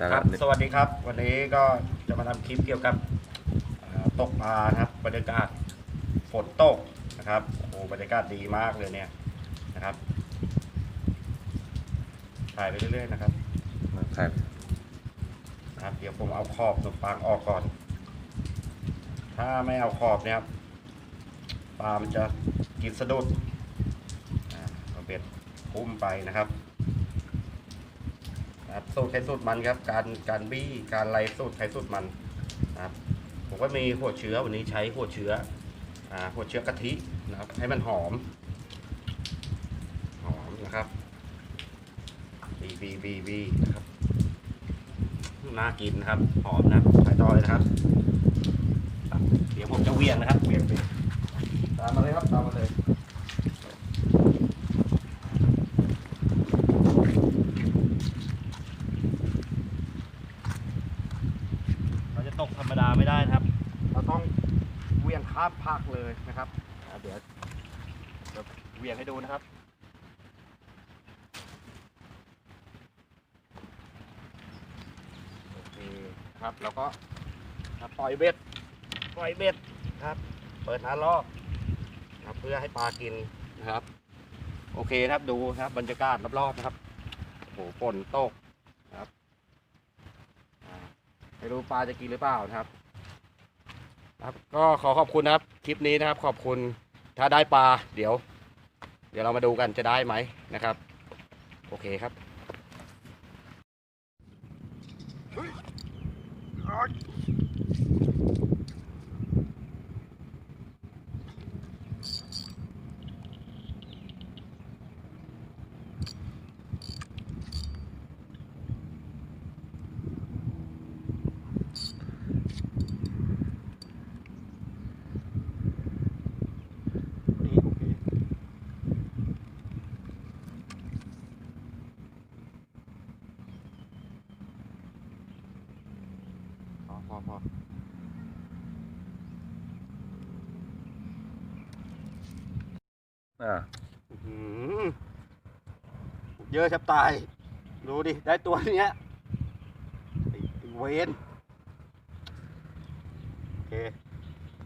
แต่คละรับสวัสดีครับ วันนี้ก็จะมาทำคลิปเกี่ยวกับเอ่อตกปลานะครับบรรยากาศฝนตกนะครับโอ้โหบรรยากาศดีมากเลยเนี่ยนะครับถ่ายไปเรื่อยๆนะครับใช่นะครับ เดี๋ยวผมเอาขอบขนมปังออกก่อน ถ้าไม่เอาขอบเนี่ยครับปลามันจะกินสะดุดอ่าเอาเบ็ดพุ่มไปนะครับ นะครับสูตรใครสูตรมันครับ การการบี้การไล่สูตรใครสูตรมันนะครับผมก็มีหัวเชื้อวันนี้ใช้หัวเชื้ออ่าหัวเชื้อกะทินะครับ ให้มันหอม หอมนะครับบีบีบีบีนะครับน่ากินนะครับ หอมนะใส่ต่อเลยนะครับ เดี๋ยวผมจะเวียงนะครับเวียงไปตามมาเลยครับตามมาเลยเราจะ ตกธรรมดาไม่ได้นะครับ เราต้องเวียงข้ามภาคเลยนะครับอ่าเดี๋ยวเดี๋ยวเวียงให้ดูนะครับ โอเคครับแล้วก็ปล่อยเบ็ดปล่อยเบ็ดครับ เปิดหาลอกนะครับเพื่อให้ปลากินนะครับ โอเคนะครับดูนะครับบรรยากาศรอบๆนะครับโอ้โหฝนตกนะครับอ่า ไม่รู้ปลาจะกินหรือเปล่านะครับ ครับ ก็ขอขอบคุณนะครับ คลิปนี้นะครับ ขอบคุณ ถ้าได้ปลา เดี๋ยว เดี๋ยวเรามาดูกันจะได้ไหมนะครับ โอเคครับ พอพอพออ่าอื้อหือเยอะแทบตาย ดูดิ ได้ตัวเนี้ยไอ้ไอ้เวนโอเค